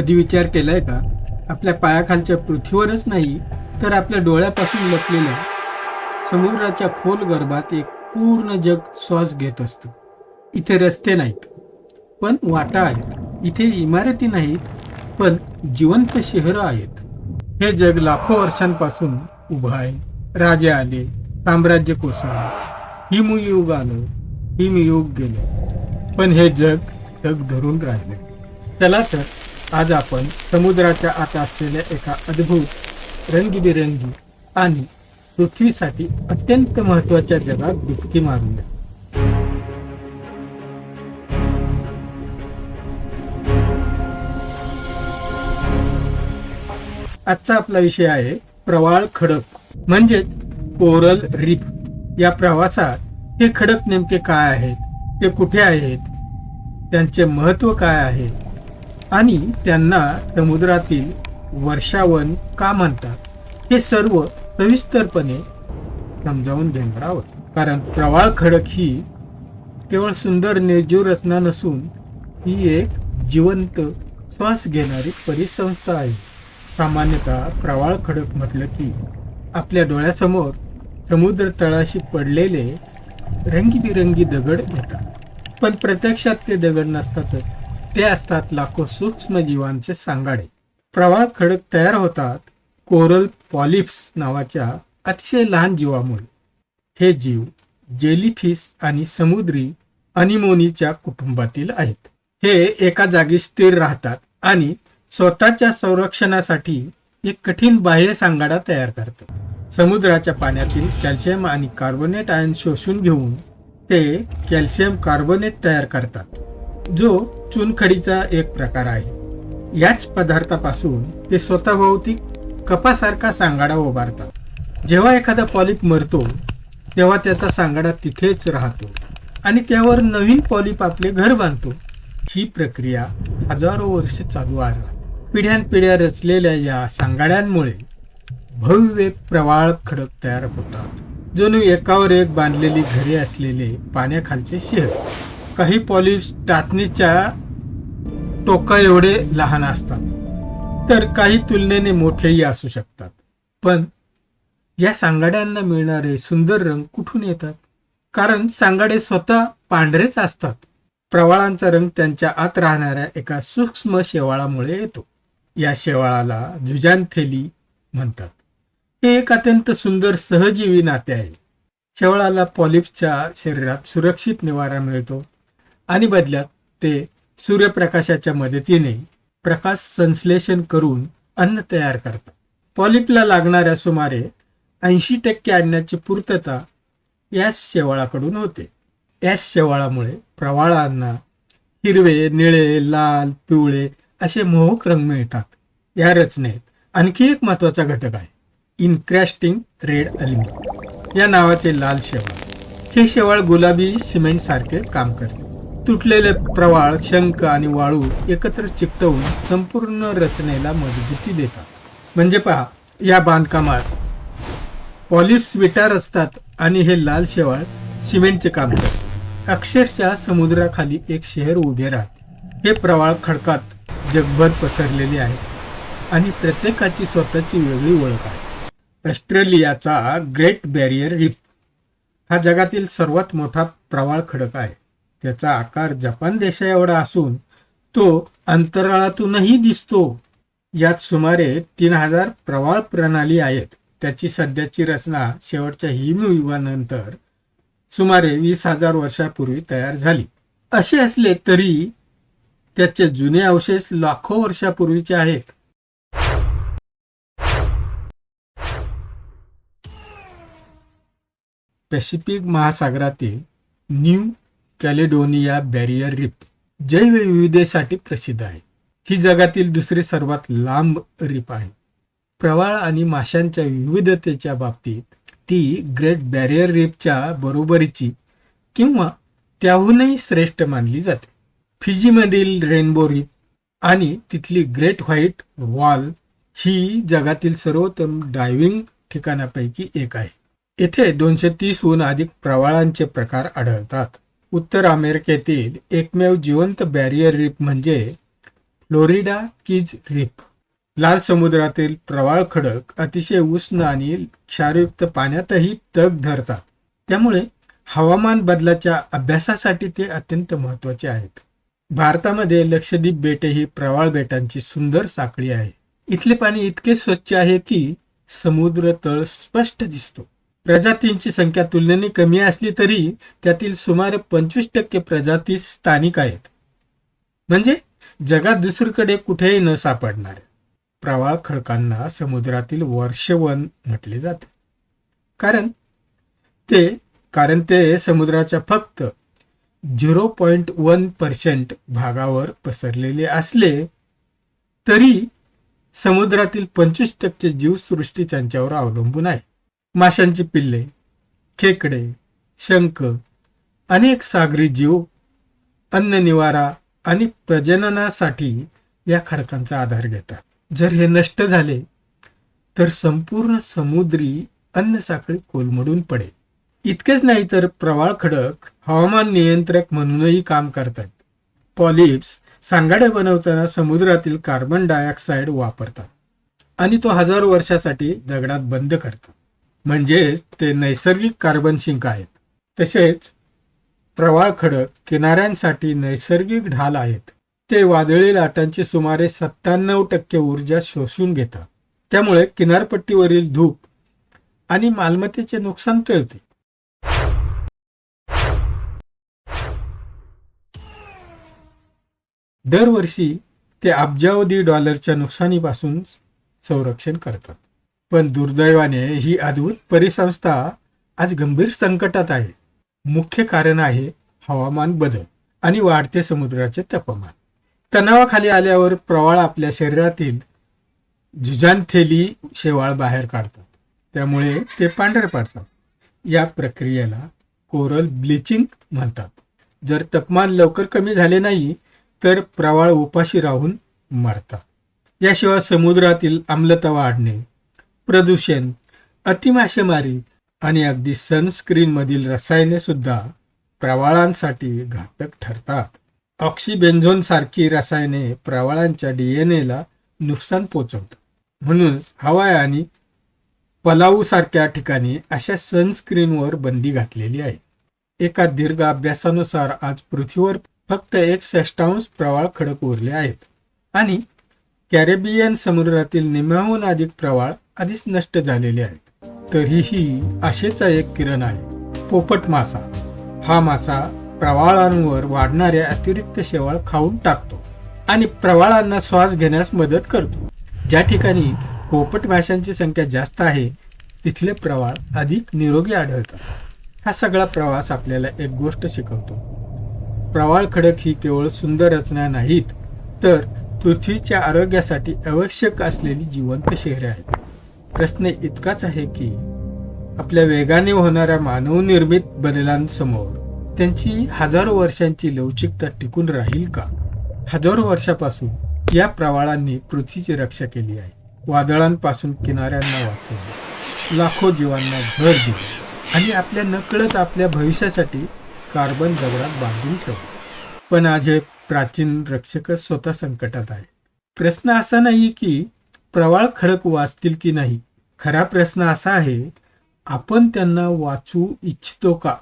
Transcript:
कधी विचार केलाय का? आपल्या पायाखालच्या पृथ्वीवरच नाही तर आपल्या डोळ्यापासून लपलेल्या समुद्राच्या खोल गर्भात एक पूर्ण जग श्वास घेत असतो. इथे रस्ते नाहीत पण वाटा आहेत. इथे इमारती नाहीत पण जिवंत शहरं आहेत. हे जग लाखो वर्षांपासून उभं आहे. राजे आले साम्राज्य कोसळले. हिमयुग आलं हिमयुग गेलं. पण हे जग जग धरून राहिले. त्याला तर आज आपण समुद्राच्या आत असलेल्या एका अद्भुत रंगीबिरंगी आणि पृथ्वीसाठी अत्यंत महत्त्वाच्या जगात डुबकी मारूया. आजचा आपला विषय आहे प्रवाळ खडक म्हणजेच कोरल रिफ. या प्रवासात हे खडक नेमके काय आहेत ते कुठे आहेत त्यांचे महत्त्व काय आहे आणि त्यांना समुद्रातील वर्षावन का म्हणतात हे सर्व सविस्तरपणे समजावून घेणार आहोत. कारण प्रवाळ खडक ही केवळ सुंदर निर्जीव रचना नसून ही एक जिवंत श्वास घेणारी परिसंस्था आहे. सामान्यतः प्रवाळ खडक म्हटलं की आपल्या डोळ्यासमोर समुद्र तळाशी पडलेले रंगीबिरंगी दगड येतात. पण प्रत्यक्षात ते दगड नसतातच. ते असतात लाखो सूक्ष्मजीवांचे सांगाडे. प्रवाळ खडक तयार होतात कोरल पॉलिप्स नावाच्या अतिशय लहान जीवामुळे. हे जीव जेलीफिश आणि समुद्री अनिमोनीच्या कुटुंबातील आहेत. हे एका जागी स्थिर राहतात आणि स्वतःच्या संरक्षणासाठी एक कठीण बाह्य सांगाडा तयार करतात. समुद्राच्या पाण्यातील कॅल्शियम आणि कार्बोनेट आयन शोषून घेऊन ते कॅल्शियम कार्बोनेट तयार करतात. जो चुनखडीचा एक प्रकार आहे. याच पदार्थापासून ते स्वतःभोवती कपासारखा सांगाडा उभारतात. जेव्हा एखादा पॉलिप मरतो तेव्हा त्याचा सांगाडा तिथेच राहतो आणि त्यावर नवीन पॉलिप आपले घर बांधतो. ही प्रक्रिया हजारो वर्ष चालू आहे. पिढ्यानपिढ्या रचलेल्या या सांगाड्यांमुळे भव्य प्रवाळ खडक तयार होतात जणू एकावर एक बांधलेली घरे असलेले पाण्याखालचे शहर. काही पॉलिप्स टाचणीच्या टोका एवढे लहान असतात. तर काही तुलनेने मोठेही असू शकतात. पण या सांगाड्यांना मिळणारे सुंदर रंग कुठून येतात? कारण सांगाडे स्वतः पांढरेच असतात. प्रवाळांचा रंग त्यांच्या आत राहणाऱ्या एका सूक्ष्म शेवाळामुळे येतो. या शेवाळाला जुजानथेली म्हणतात. हे एक अत्यंत सुंदर सहजीवी नाते आहे. शेवाळाला पॉलिप्सच्या शरीरात सुरक्षित निवारा मिळतो. आणि बदल्यात ते सूर्यप्रकाशाच्या मदतीने प्रकाश संश्लेषण करून अन्न तयार करतात. पॉलिपला लागणाऱ्या सुमारे ऐंशी टक्के अन्नाची पूर्तता याच शेवाळाकडून होते. याच शेवाळामुळे प्रवाळांना हिरवे निळे लाल पिवळे असे मोहक रंग मिळतात. या रचनेत आणखी एक महत्त्वाचा घटक आहे. इनक्रॅस्टिंग रेड अल्मी या नावाचे लाल शेवाळ. हे शेवाळ गुलाबी सिमेंट सारखे काम करते. तुटलेले प्रवाळ शंख आणि वाळू एकत्र चिकटवून संपूर्ण रचनेला मजबूती देतात. म्हणजे पहा या बांधकामात पॉलिप्स विटार असतात आणि हे लाल शेवाळ सिमेंटचे काम करतात. अक्षरशः समुद्राखाली एक शहर उभे राहते. हे प्रवाळ खडकात जगभर पसरलेले आहे आणि प्रत्येकाची स्वतःची वेगळी ओळख आहे. ऑस्ट्रेलियाचा ग्रेट बॅरियर रिफ हा जगातील सर्वात मोठा प्रवाळ खडक आहे. त्याचा आकार जपान देशा एवढा असून तो अंतराळातूनही दिसतो. यात सुमारे तीन हजार प्रवाळ प्रणाली आहेत. त्याची सध्याची रचना शेवटच्या हिमयुगानंतर सुमारे वीस हजार वर्षापूर्वी तयार झाली. असे असले तरी त्याचे जुने अवशेष लाखो वर्षापूर्वीचे आहेत. पॅसिफिक महासागरातील न्यू कॅलेडोनिया बॅरियर रिप जैवविविधतेसाठी प्रसिद्ध आहे. ही जगातील दुसरी सर्वात लांब रिप आहे. प्रवाळ आणि माशांच्या विविधतेच्या बाबतीत ती ग्रेट बॅरियर रिपच्या बरोबरीची किंवा त्याहूनही श्रेष्ठ मानली जाते. फिजीमधील रेनबो रिप आणि तिथली ग्रेट व्हाईट वॉल ही जगातील सर्वोत्तम डायव्हिंग ठिकाणापैकी एक आहे. येथे दोनशे तीसहून अधिक प्रवाळांचे प्रकार आढळतात. उत्तर अमेरिकेतील एकमेव जिवंत बॅरियर रिप म्हणजे फ्लोरिडा किज रिप लाल समुद्रातील प्रवाळ खडक अतिशय उष्ण आणि क्षारयुक्त पाण्यातही तग धरतात. त्यामुळे हवामान बदलाच्या अभ्यासासाठी ते अत्यंत महत्त्वाचे आहेत. भारतामध्ये लक्षद्वीप बेटे ही प्रवाळ बेटांची सुंदर साखळी आहे. इथले पाणी इतके स्वच्छ आहे की समुद्र तळ स्पष्ट दिसतो. प्रजातींची संख्या तुलनेने कमी असली तरी त्यातील सुमारे पंचवीस टक्के प्रजाती स्थानिक आहेत. म्हणजे जगात दुसरीकडे कुठेही न सापडणार प्रवाळ खडकांना समुद्रातील वर्षवन म्हटले जाते. कारण ते कारण ते समुद्राच्या फक्त झिरो पॉईंट वन पर्सेंट भागावर पसरलेले असले तरी समुद्रातील पंचवीस टक्के जीवसृष्टी त्यांच्यावर अवलंबून आहे. माशांची पिल्ले खेकडे शंख अनेक सागरी जीव अन्न निवारा आणि प्रजननासाठी या खडकांचा आधार घेतात. जर हे नष्ट झाले तर संपूर्ण समुद्री अन्न साखळी कोलमडून पडेल. इतकेच नाही तर प्रवाळ खडक हवामान नियंत्रक म्हणूनही काम करतात. पॉलिप्स सांगाडे बनवताना समुद्रातील कार्बन डायऑक्साईड वापरतात आणि तो हजारो वर्षासाठी दगडात बंद करतात. म्हणजेच ते नैसर्गिक कार्बन शिंक आहेत. तसेच प्रवाळ खडक किनाऱ्यांसाठी नैसर्गिक ढाल आहेत. ते वादळी लाटांची सुमारे सत्त्याण्णव टक्के ऊर्जा शोषून घेतात. त्यामुळे किनारपट्टीवरील धूप आणि मालमत्तेचे नुकसान टळते. दरवर्षी ते अब्जावधी डॉलरच्या नुकसानीपासून संरक्षण करतात. पण दुर्दैवाने ही अद्भुत परिसंस्था आज गंभीर संकटात आहे. मुख्य कारण आहे हवामान बदल आणि वाढते समुद्राचे तापमान. तणावाखाली आल्यावर प्रवाळ आपल्या शरीरातील झुजांथेली शेवाळ बाहेर काढतात. त्यामुळे ते पांढरे पडतात. या प्रक्रियेला कोरल ब्लिचिंग म्हणतात. जर तापमान लवकर कमी झाले नाही तर प्रवाळ उपाशी राहून मरतात. याशिवाय समुद्रातील आम्लता वाढणे प्रदूषण अतिमासेमारी आणि अगदी सनस्क्रीनमधील रसायने सुद्धा प्रवाळांसाठी घातक ठरतात. ऑक्सिबेन्झोन सारखी रसायने प्रवाळांच्या डीएनएला नुकसान पोचवतात. म्हणूनच हवाई आणि पलाऊ सारख्या ठिकाणी अशा सनस्क्रीनवर बंदी घातलेली आहे. एका दीर्घ अभ्यासानुसार आज पृथ्वीवर फक्त एक षष्टांश प्रवाळ खडक उरले आहेत आणि कॅरेबियन समुद्रातील निम्याहून अधिक प्रवाळ आधीच नष्ट झालेले आहेत. तरीही आशेचा एक किरण आहे पोपट मासा. हा मासा प्रवाळांवर वाढणाऱ्या अतिरिक्त शेवाळ खाऊन टाकतो आणि प्रवाळांना श्वास घेण्यास मदत करतो. ज्या ठिकाणी पोपट माशांची संख्या जास्त आहे तिथले प्रवाळ अधिक निरोगी आढळतात. हा सगळा प्रवास आपल्याला एक गोष्ट शिकवतो. प्रवाळ खडक ही केवळ सुंदर रचना नाहीत तर पृथ्वीच्या आरोग्यासाठी आवश्यक असलेली जिवंत शहरे आहेत. प्रश्न इतकाच आहे की आपल्या वेगाने होणाऱ्या मानवनिर्मित बदलांसमोर त्यांची हजारो वर्षांची लवचिकता टिकून राहील का? हजारो वर्षापासून या प्रवाळांनी पृथ्वीची रक्षा केली आहे. वादळांपासून किनाऱ्यांना वाचवले लाखो जीवांना भर दिली आणि आपल्या नकळत आपल्या भविष्यासाठी कार्बन दगडात बांधून ठेवले. पण आज हे प्राचीन रक्षक स्वतः संकटात आहे. प्रश्न असा नाही की प्रवाळ खडक वाचतील की नाही? खरा प्रश्न असा आहे आपण त्यांना वाचू इच्छितो का?